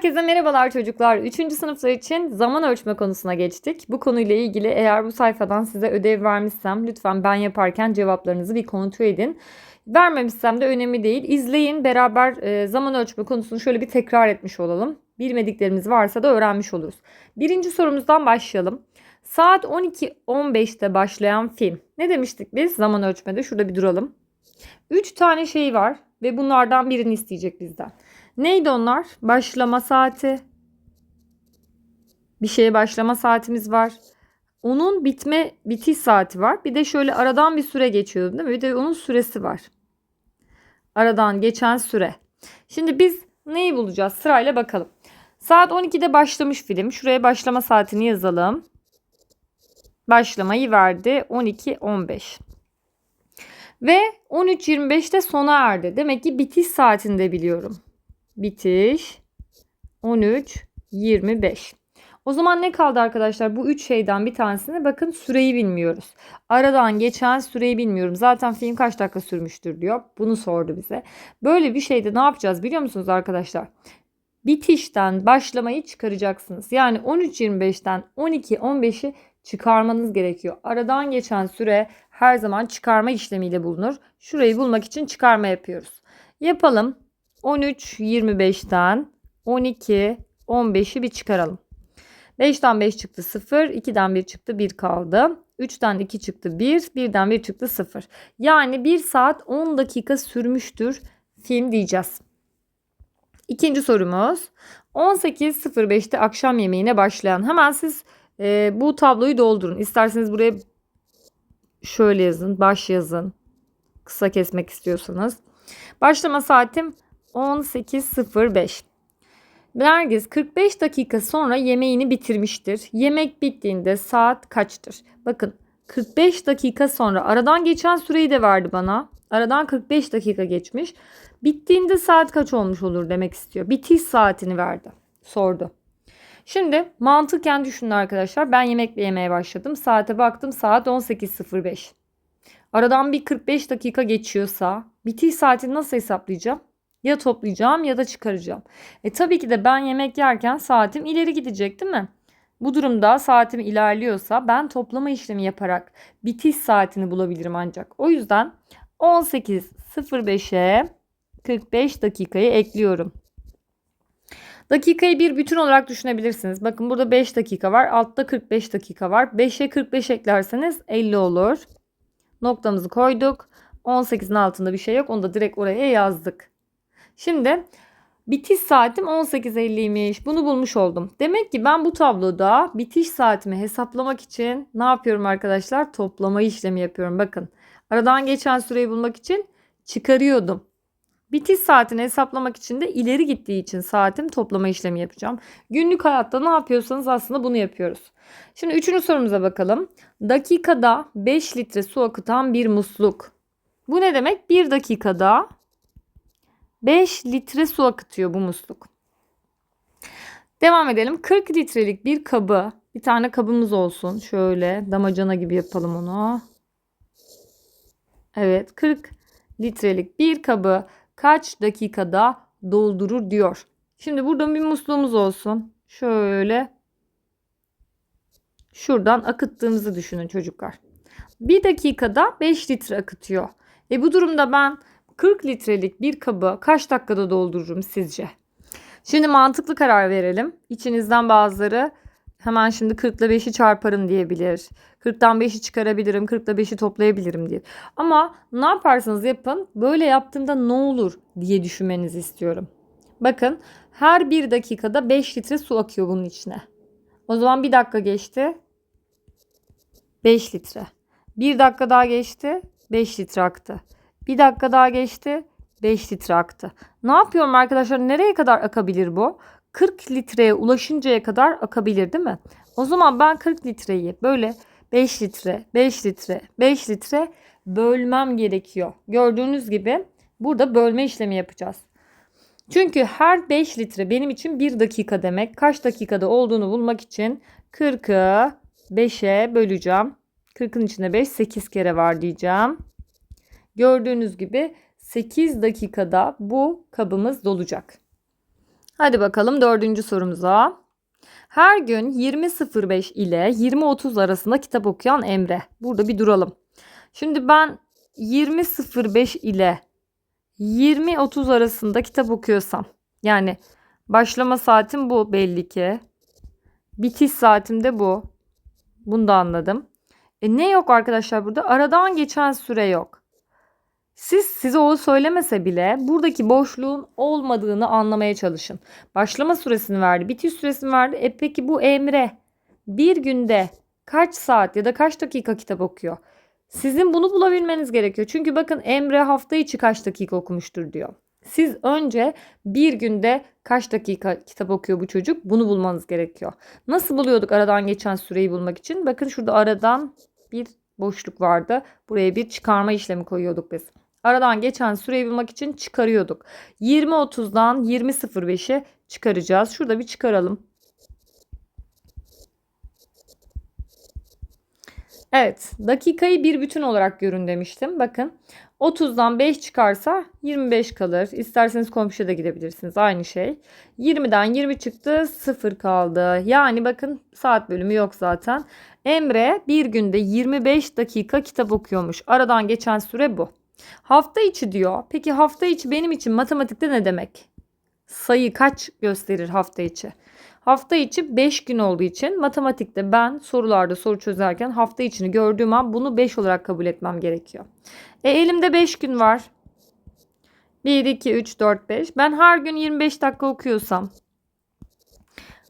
Herkese merhabalar çocuklar. 3. sınıflar için zaman ölçme konusuna geçtik. Bu konuyla ilgili eğer bu sayfadan size ödev vermişsem lütfen ben yaparken cevaplarınızı bir kontrol edin. Vermemişsem de önemli değil. İzleyin beraber e, zaman ölçme konusunu şöyle bir tekrar etmiş olalım. Bilmediklerimiz varsa da öğrenmiş oluruz. Birinci sorumuzdan başlayalım. Saat 12.15'te başlayan film. Ne demiştik biz zaman ölçmede? Şurada bir duralım. 3 tane şey var ve bunlardan birini isteyecek bizden. Neydi onlar? Başlama saati. Bir şeye başlama saatimiz var. Onun bitme bitiş saati var. Bir de şöyle aradan bir süre geçiyor değil mi? Bir de onun süresi var. Aradan geçen süre. Şimdi biz neyi bulacağız? Sırayla bakalım. Saat 12'de başlamış film. Şuraya başlama saatini yazalım. Başlamayı verdi 12.15. Ve 13.25'te sona erdi. Demek ki bitiş saatini de biliyorum. Bitiş 13.25. O zaman ne kaldı arkadaşlar? Bu üç şeyden bir tanesine bakın süreyi bilmiyoruz. Aradan geçen süreyi bilmiyorum. Zaten film kaç dakika sürmüştür diyor. Bunu sordu bize. Böyle bir şeyde ne yapacağız biliyor musunuz arkadaşlar? Bitişten başlamayı çıkaracaksınız. Yani 13.25'ten 12.15'i çıkarmanız gerekiyor. Aradan geçen süre her zaman çıkarma işlemiyle bulunur. Şurayı bulmak için çıkarma yapıyoruz. Yapalım. 13 25'ten 12 15'i bir çıkaralım. 5'ten 5 çıktı 0, 2'den 1 çıktı 1 kaldı. 3'ten 2 çıktı 1, 1'den 1 çıktı 0. Yani 1 saat 10 dakika sürmüştür film diyeceğiz. İkinci sorumuz 18.05'te akşam yemeğine başlayan. Hemen siz e, bu tabloyu doldurun. İsterseniz buraya şöyle yazın, baş yazın. Kısa kesmek istiyorsanız. Başlama saatim 18.05. Nergis 45 dakika sonra yemeğini bitirmiştir. Yemek bittiğinde saat kaçtır? Bakın 45 dakika sonra aradan geçen süreyi de verdi bana. Aradan 45 dakika geçmiş. Bittiğinde saat kaç olmuş olur demek istiyor. Bitiş saatini verdi. Sordu. Şimdi mantıken düşünün arkadaşlar. Ben yemekle yemeye başladım. Saate baktım saat 18.05. Aradan bir 45 dakika geçiyorsa bitiş saatini nasıl hesaplayacağım? Ya toplayacağım ya da çıkaracağım. E tabii ki de ben yemek yerken saatim ileri gidecek değil mi? Bu durumda saatim ilerliyorsa ben toplama işlemi yaparak bitiş saatini bulabilirim ancak. O yüzden 18.05'e 45 dakikayı ekliyorum. Dakikayı bir bütün olarak düşünebilirsiniz. Bakın burada 5 dakika var. Altta 45 dakika var. 5'e 45 eklerseniz 50 olur. Noktamızı koyduk. 18'in altında bir şey yok. Onu da direkt oraya yazdık. Şimdi bitiş saatim 18.50'ymiş. Bunu bulmuş oldum. Demek ki ben bu tabloda bitiş saatimi hesaplamak için ne yapıyorum arkadaşlar? Toplama işlemi yapıyorum. Bakın aradan geçen süreyi bulmak için çıkarıyordum. Bitiş saatini hesaplamak için de ileri gittiği için saatim toplama işlemi yapacağım. Günlük hayatta ne yapıyorsanız aslında bunu yapıyoruz. Şimdi üçüncü sorumuza bakalım. Dakikada 5 litre su akıtan bir musluk. Bu ne demek? Bir dakikada 5 litre su akıtıyor bu musluk. Devam edelim. 40 litrelik bir kabı, bir tane kabımız olsun. Şöyle damacana gibi yapalım onu. Evet, 40 litrelik bir kabı kaç dakikada doldurur diyor. Şimdi burada bir musluğumuz olsun. Şöyle şuradan akıttığımızı düşünün çocuklar. Bir dakikada 5 litre akıtıyor. E bu durumda ben 40 litrelik bir kabı kaç dakikada doldururum sizce? Şimdi mantıklı karar verelim. İçinizden bazıları hemen şimdi 40 ile 5'i çarparım diyebilir. 40'tan 5'i çıkarabilirim, 40 ile 5'i toplayabilirim diye. Ama ne yaparsanız yapın böyle yaptığımda ne olur diye düşünmenizi istiyorum. Bakın her bir dakikada 5 litre su akıyor bunun içine. O zaman bir dakika geçti. 5 litre. Bir dakika daha geçti. 5 litre aktı. Bir dakika daha geçti. 5 litre aktı. Ne yapıyorum arkadaşlar? Nereye kadar akabilir bu? 40 litreye ulaşıncaya kadar akabilir değil mi? O zaman ben 40 litreyi böyle 5 litre, 5 litre, 5 litre bölmem gerekiyor. Gördüğünüz gibi burada bölme işlemi yapacağız. Çünkü her 5 litre benim için 1 dakika demek. Kaç dakikada olduğunu bulmak için 40'ı 5'e böleceğim. 40'ın içinde 5 8 kere var diyeceğim. Gördüğünüz gibi 8 dakikada bu kabımız dolacak. Hadi bakalım dördüncü sorumuza. Her gün 20.05 ile 20.30 arasında kitap okuyan Emre. Burada bir duralım. Şimdi ben 20.05 ile 20.30 arasında kitap okuyorsam yani başlama saatim bu belli ki. Bitiş saatim de bu. Bunu da anladım. E ne yok arkadaşlar burada? Aradan geçen süre yok. Siz size o söylemese bile buradaki boşluğun olmadığını anlamaya çalışın. Başlama süresini verdi, bitiş süresini verdi. E peki bu Emre bir günde kaç saat ya da kaç dakika kitap okuyor? Sizin bunu bulabilmeniz gerekiyor. Çünkü bakın Emre hafta içi kaç dakika okumuştur diyor. Siz önce bir günde kaç dakika kitap okuyor bu çocuk bunu bulmanız gerekiyor. Nasıl buluyorduk aradan geçen süreyi bulmak için? Bakın şurada aradan bir boşluk vardı. Buraya bir çıkarma işlemi koyuyorduk biz. Aradan geçen süreyi bulmak için çıkarıyorduk. 20.30'dan 20.05'e çıkaracağız. Şurada bir çıkaralım. Evet, dakikayı bir bütün olarak görün demiştim. Bakın 30'dan 5 çıkarsa 25 kalır. İsterseniz komşuya da gidebilirsiniz. Aynı şey. 20'den 20 çıktı 0 kaldı. Yani bakın saat bölümü yok zaten. Emre bir günde 25 dakika kitap okuyormuş. Aradan geçen süre bu. Hafta içi diyor. Peki hafta içi benim için matematikte ne demek? Sayı kaç gösterir hafta içi? Hafta içi 5 gün olduğu için matematikte ben sorularda soru çözerken hafta içini gördüğüm an bunu 5 olarak kabul etmem gerekiyor. E elimde 5 gün var. 1, 2, 3, 4, 5. Ben her gün 25 dakika okuyorsam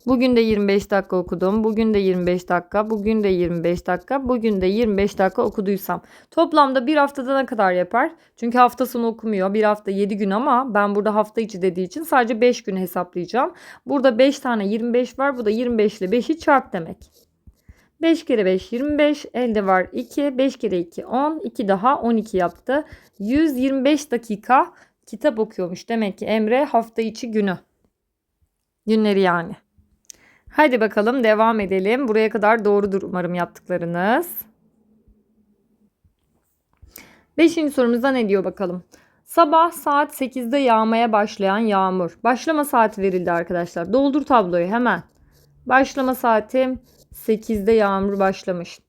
Bugün de 25 dakika okudum. Bugün de 25 dakika. Bugün de 25 dakika. Bugün de 25 dakika okuduysam. Toplamda bir haftada ne kadar yapar? Çünkü hafta sonu okumuyor. Bir hafta 7 gün ama ben burada hafta içi dediği için sadece 5 gün hesaplayacağım. Burada 5 tane 25 var. Bu da 25 ile 5'i çarp demek. 5 kere 5 25. Elde var 2. 5 kere 2 10. 2 daha 12 yaptı. 125 dakika kitap okuyormuş. Demek ki Emre hafta içi günü. Günleri yani. Hadi bakalım devam edelim. Buraya kadar doğrudur umarım yaptıklarınız. Beşinci sorumuzda ne diyor bakalım. Sabah saat 8'de yağmaya başlayan yağmur. Başlama saati verildi arkadaşlar. Doldur tabloyu hemen. Başlama saatim 8'de yağmur başlamış.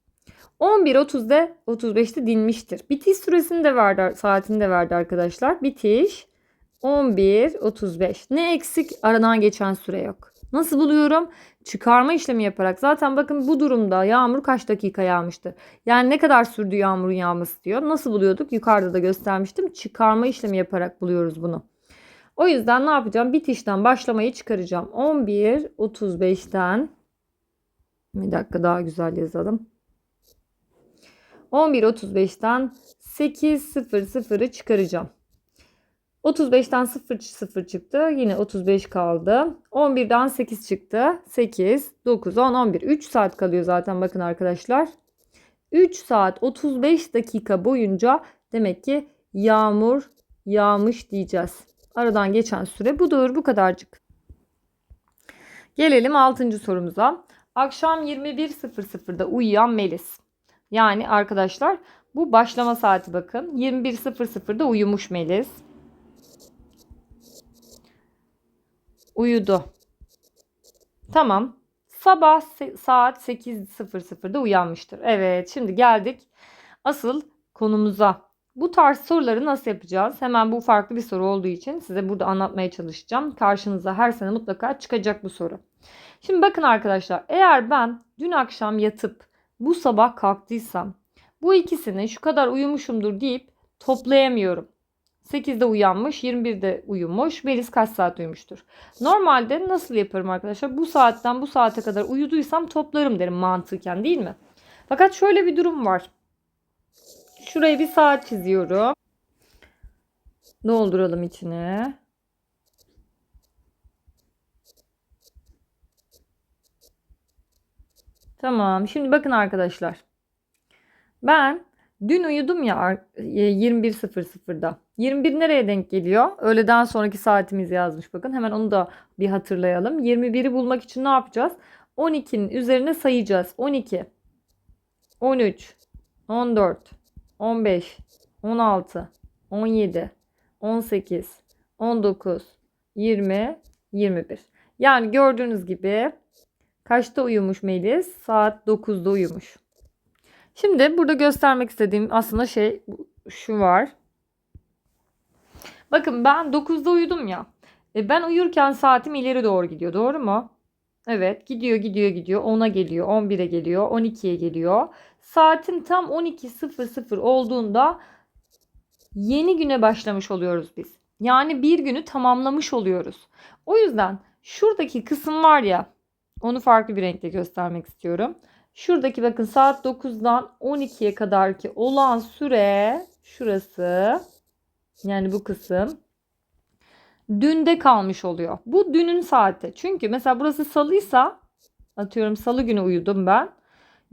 11.30'da 35'te dinmiştir. Bitiş süresini de verdi, saatini de verdi arkadaşlar. Bitiş 11.35. Ne eksik? Aradan geçen süre yok. Nasıl buluyorum? Çıkarma işlemi yaparak. Zaten bakın bu durumda yağmur kaç dakika yağmıştı? Yani ne kadar sürdü yağmurun yağması diyor. Nasıl buluyorduk? Yukarıda da göstermiştim. Çıkarma işlemi yaparak buluyoruz bunu. O yüzden ne yapacağım? Bitişten başlamayı çıkaracağım. 11.35'ten bir dakika daha güzel yazalım. 11.35'ten 8.00'ı çıkaracağım. 35'ten 0 0 çıktı. Yine 35 kaldı. 11'den 8 çıktı. 8, 9, 10, 11. 3 saat kalıyor zaten bakın arkadaşlar. 3 saat 35 dakika boyunca demek ki yağmur yağmış diyeceğiz. Aradan geçen süre budur bu kadarcık. Gelelim 6. sorumuza. Akşam 21.00'da uyuyan Melis. Yani arkadaşlar bu başlama saati bakın. 21.00'da uyumuş Melis. Uyudu. Tamam. Sabah saat 8.00'da uyanmıştır. Evet şimdi geldik asıl konumuza. Bu tarz soruları nasıl yapacağız? Hemen bu farklı bir soru olduğu için size burada anlatmaya çalışacağım. Karşınıza her sene mutlaka çıkacak bu soru. Şimdi bakın arkadaşlar eğer ben dün akşam yatıp bu sabah kalktıysam bu ikisini şu kadar uyumuşumdur deyip toplayamıyorum. 8'de uyanmış, 21'de uyumuş. Melis kaç saat uyumuştur? Normalde nasıl yaparım arkadaşlar? Bu saatten bu saate kadar uyuduysam toplarım derim mantıken değil mi? Fakat şöyle bir durum var. Şuraya bir saat çiziyorum. Dolduralım içine. Tamam. Şimdi bakın arkadaşlar. Ben dün uyudum ya 21.00'da. 21 nereye denk geliyor? Öğleden sonraki saatimiz yazmış bakın. Hemen onu da bir hatırlayalım. 21'i bulmak için ne yapacağız? 12'nin üzerine sayacağız. 12, 13, 14, 15, 16, 17, 18, 19, 20, 21. Yani gördüğünüz gibi kaçta uyumuş Melis? Saat 9'da uyumuş. Şimdi burada göstermek istediğim aslında şey şu var. Bakın ben 9'da uyudum ya. E ben uyurken saatim ileri doğru gidiyor. Doğru mu? Evet gidiyor gidiyor gidiyor. 10'a geliyor, 11'e geliyor, 12'ye geliyor. Saatim tam 12.00 olduğunda yeni güne başlamış oluyoruz biz. Yani bir günü tamamlamış oluyoruz. O yüzden şuradaki kısım var ya onu farklı bir renkte göstermek istiyorum. Şuradaki bakın saat 9'dan 12'ye kadar ki olan süre şurası yani bu kısım dünde kalmış oluyor. Bu dünün saati. Çünkü mesela burası salıysa atıyorum salı günü uyudum ben.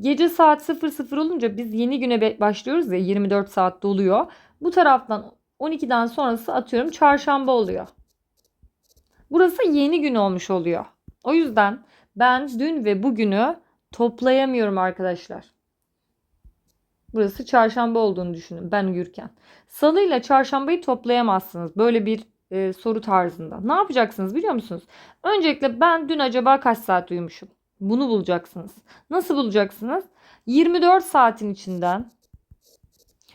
Gece saat 00 olunca biz yeni güne başlıyoruz ya 24 saat doluyor. Bu taraftan 12'den sonrası atıyorum çarşamba oluyor. Burası yeni gün olmuş oluyor. O yüzden ben dün ve bugünü toplayamıyorum arkadaşlar. Burası çarşamba olduğunu düşünün ben uyurken. Salı ile çarşambayı toplayamazsınız. Böyle bir e, soru tarzında. Ne yapacaksınız biliyor musunuz? Öncelikle ben dün acaba kaç saat uyumuşum? Bunu bulacaksınız. Nasıl bulacaksınız? 24 saatin içinden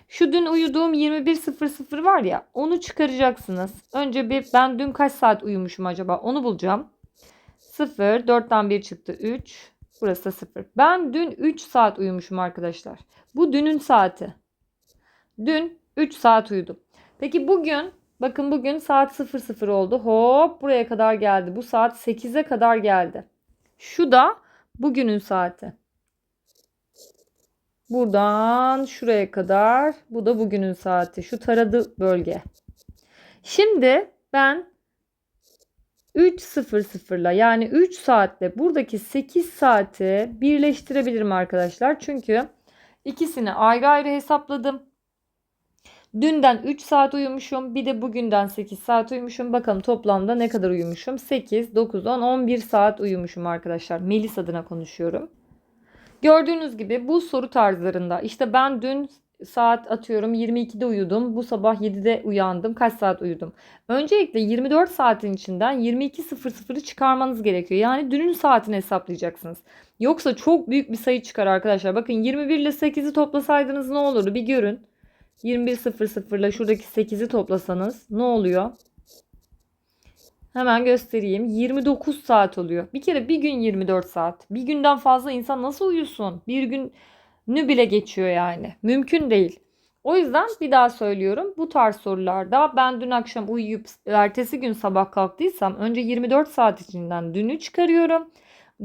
şu dün uyuduğum 21.00 var ya onu çıkaracaksınız. Önce bir ben dün kaç saat uyumuşum acaba onu bulacağım. 0 4'ten 1 çıktı 3. Burası da 0. Ben dün 3 saat uyumuşum arkadaşlar. Bu dünün saati. Dün 3 saat uyudum. Peki bugün bakın bugün saat 00 oldu. Hop buraya kadar geldi. Bu saat 8'e kadar geldi. Şu da bugünün saati. Buradan şuraya kadar. Bu da bugünün saati. Şu taradı bölge. Şimdi ben 3.00'la yani 3 saatle buradaki 8 saati birleştirebilirim arkadaşlar. Çünkü ikisini ayrı ayrı hesapladım. Dünden 3 saat uyumuşum. Bir de bugünden 8 saat uyumuşum. Bakalım toplamda ne kadar uyumuşum? 8, 9, 10, 11 saat uyumuşum arkadaşlar. Melis adına konuşuyorum. Gördüğünüz gibi bu soru tarzlarında işte ben dün saat atıyorum 22'de uyudum. Bu sabah 7'de uyandım. Kaç saat uyudum? Öncelikle 24 saatin içinden 22.00'ı çıkarmanız gerekiyor. Yani dünün saatini hesaplayacaksınız. Yoksa çok büyük bir sayı çıkar arkadaşlar. Bakın 21 ile 8'i toplasaydınız ne olurdu? Bir görün. 21.00 ile şuradaki 8'i toplasanız ne oluyor? Hemen göstereyim. 29 saat oluyor. Bir kere bir gün 24 saat. Bir günden fazla insan nasıl uyusun? Bir günü bile geçiyor yani. Mümkün değil. O yüzden bir daha söylüyorum. Bu tarz sorularda ben dün akşam uyuyup ertesi gün sabah kalktıysam önce 24 saat içinden dünü çıkarıyorum.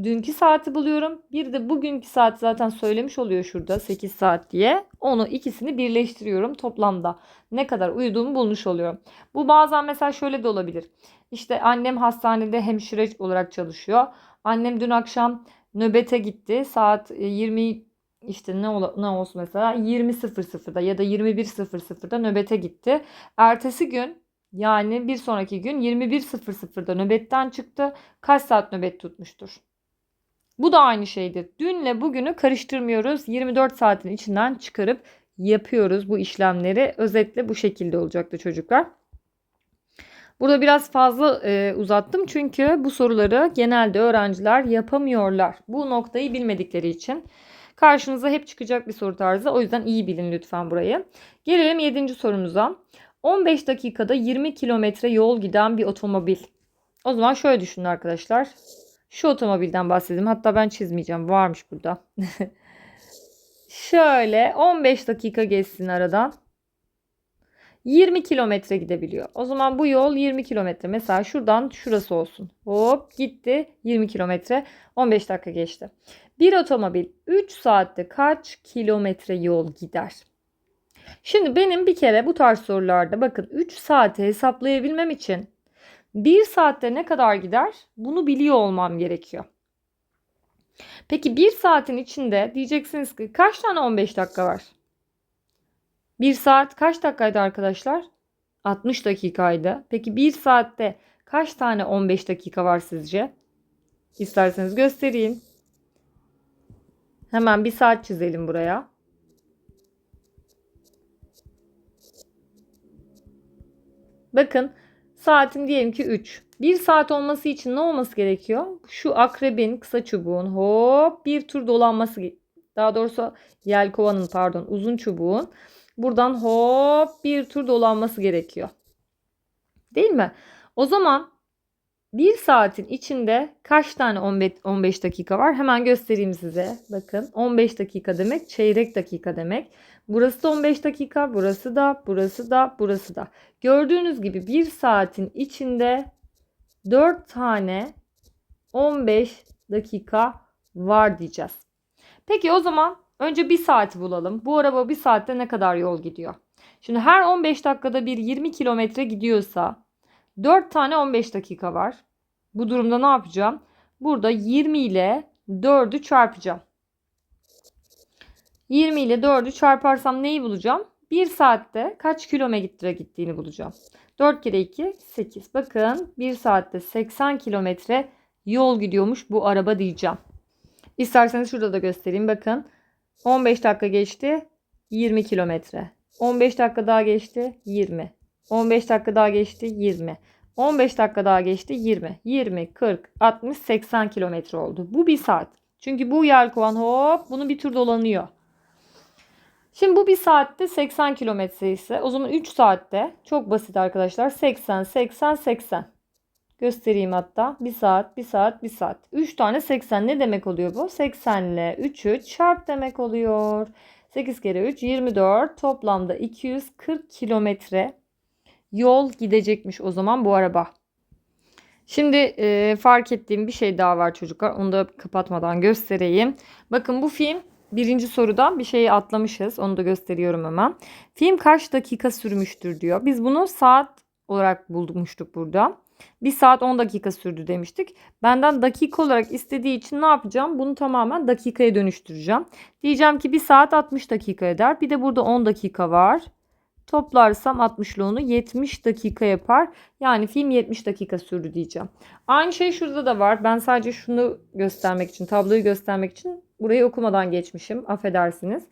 Dünkü saati buluyorum. Bir de bugünkü saat zaten söylemiş oluyor şurada 8 saat diye. Onu ikisini birleştiriyorum toplamda. Ne kadar uyuduğumu bulmuş oluyorum. Bu bazen mesela şöyle de olabilir. İşte annem hastanede hemşire olarak çalışıyor. Annem dün akşam nöbete gitti. Saat 20 işte ne, ola, ne olsun mesela 20.00'da ya da 21.00'da nöbete gitti. Ertesi gün yani bir sonraki gün 21.00'da nöbetten çıktı. Kaç saat nöbet tutmuştur? Bu da aynı şeydir. Dünle bugünü karıştırmıyoruz. 24 saatin içinden çıkarıp yapıyoruz bu işlemleri. Özetle bu şekilde olacaktı çocuklar. Burada biraz fazla e, uzattım çünkü bu soruları genelde öğrenciler yapamıyorlar. Bu noktayı bilmedikleri için. Karşınıza hep çıkacak bir soru tarzı. O yüzden iyi bilin lütfen burayı. Gelelim 7. sorumuza. 15 dakikada 20 kilometre yol giden bir otomobil. O zaman şöyle düşünün arkadaşlar. Şu otomobilden bahsedeyim. Hatta ben çizmeyeceğim. Varmış burada. şöyle 15 dakika geçsin aradan. 20 kilometre gidebiliyor. O zaman bu yol 20 kilometre. Mesela şuradan şurası olsun. Hop gitti 20 kilometre. 15 dakika geçti. Bir otomobil 3 saatte kaç kilometre yol gider? Şimdi benim bir kere bu tarz sorularda bakın 3 saati hesaplayabilmem için 1 saatte ne kadar gider? Bunu biliyor olmam gerekiyor. Peki 1 saatin içinde diyeceksiniz ki kaç tane 15 dakika var? 1 saat kaç dakikaydı arkadaşlar? 60 dakikaydı. Peki 1 saatte kaç tane 15 dakika var sizce? İsterseniz göstereyim. Hemen bir saat çizelim buraya. Bakın saatim diyelim ki 3. 1 saat olması için ne olması gerekiyor? Şu akrebin kısa çubuğun hop bir tur dolanması daha doğrusu yelkovanın pardon uzun çubuğun buradan hop bir tur dolanması gerekiyor. Değil mi? O zaman 1 saatin içinde kaç tane 15, 15 dakika var? Hemen göstereyim size. Bakın 15 dakika demek çeyrek dakika demek. Burası da 15 dakika, burası da, burası da, burası da. Gördüğünüz gibi 1 saatin içinde 4 tane 15 dakika var diyeceğiz. Peki o zaman önce 1 saati bulalım. Bu araba 1 saatte ne kadar yol gidiyor? Şimdi her 15 dakikada bir 20 kilometre gidiyorsa 4 tane 15 dakika var. Bu durumda ne yapacağım? Burada 20 ile 4'ü çarpacağım. 20 ile 4'ü çarparsam neyi bulacağım? 1 saatte kaç kilometre gittiğini bulacağım. 4 kere 2 8. Bakın 1 saatte 80 kilometre yol gidiyormuş bu araba diyeceğim. İsterseniz şurada da göstereyim. Bakın 15 dakika geçti 20 kilometre. 15 dakika daha geçti 20. 15 dakika daha geçti 20. 15 dakika daha geçti 20. 20, 40, 60, 80 kilometre oldu. Bu bir saat. Çünkü bu yelkovan hop bunu bir tur dolanıyor. Şimdi bu bir saatte 80 kilometre ise o zaman 3 saatte çok basit arkadaşlar. 80, 80, 80. Göstereyim hatta. 1 saat, 1 saat, 1 saat. 3 tane 80 ne demek oluyor bu? 80 ile 3'ü çarp demek oluyor. 8 kere 3 24 toplamda 240 kilometre yol gidecekmiş o zaman bu araba. Şimdi e, fark ettiğim bir şey daha var çocuklar. Onu da kapatmadan göstereyim. Bakın bu film birinci sorudan bir şeyi atlamışız. Onu da gösteriyorum hemen. Film kaç dakika sürmüştür diyor. Biz bunu saat olarak bulmuştuk burada. 1 saat 10 dakika sürdü demiştik. Benden dakika olarak istediği için ne yapacağım? Bunu tamamen dakikaya dönüştüreceğim. Diyeceğim ki 1 saat 60 dakika eder. Bir de burada 10 dakika var. Toplarsam 60'lı onu 70 dakika yapar. Yani film 70 dakika sürdü diyeceğim. Aynı şey şurada da var. Ben sadece şunu göstermek için, tabloyu göstermek için burayı okumadan geçmişim. Affedersiniz.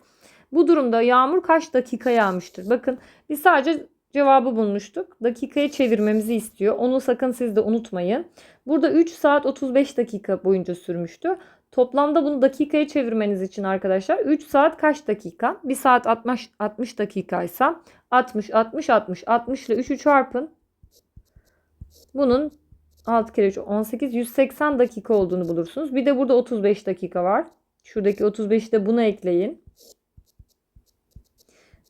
Bu durumda yağmur kaç dakika yağmıştır? Bakın biz sadece cevabı bulmuştuk. Dakikaya çevirmemizi istiyor. Onu sakın siz de unutmayın. Burada 3 saat 35 dakika boyunca sürmüştü. Toplamda bunu dakikaya çevirmeniz için arkadaşlar 3 saat kaç dakika? 1 saat 60 60 dakikaysa 60 60 60 60 ile 3'ü çarpın. Bunun 6 kere 3 18 180 dakika olduğunu bulursunuz. Bir de burada 35 dakika var. Şuradaki 35'i de buna ekleyin.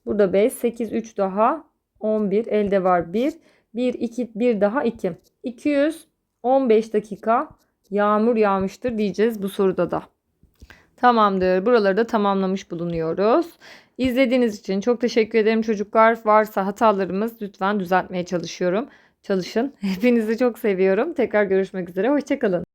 Burada 5 8 3 daha 11 elde var 1. 1 2 1 daha 2. 215 dakika yağmur yağmıştır diyeceğiz bu soruda da. Tamamdır. Buraları da tamamlamış bulunuyoruz. İzlediğiniz için çok teşekkür ederim çocuklar. Varsa hatalarımız lütfen düzeltmeye çalışıyorum. Çalışın. Hepinizi çok seviyorum. Tekrar görüşmek üzere. Hoşçakalın.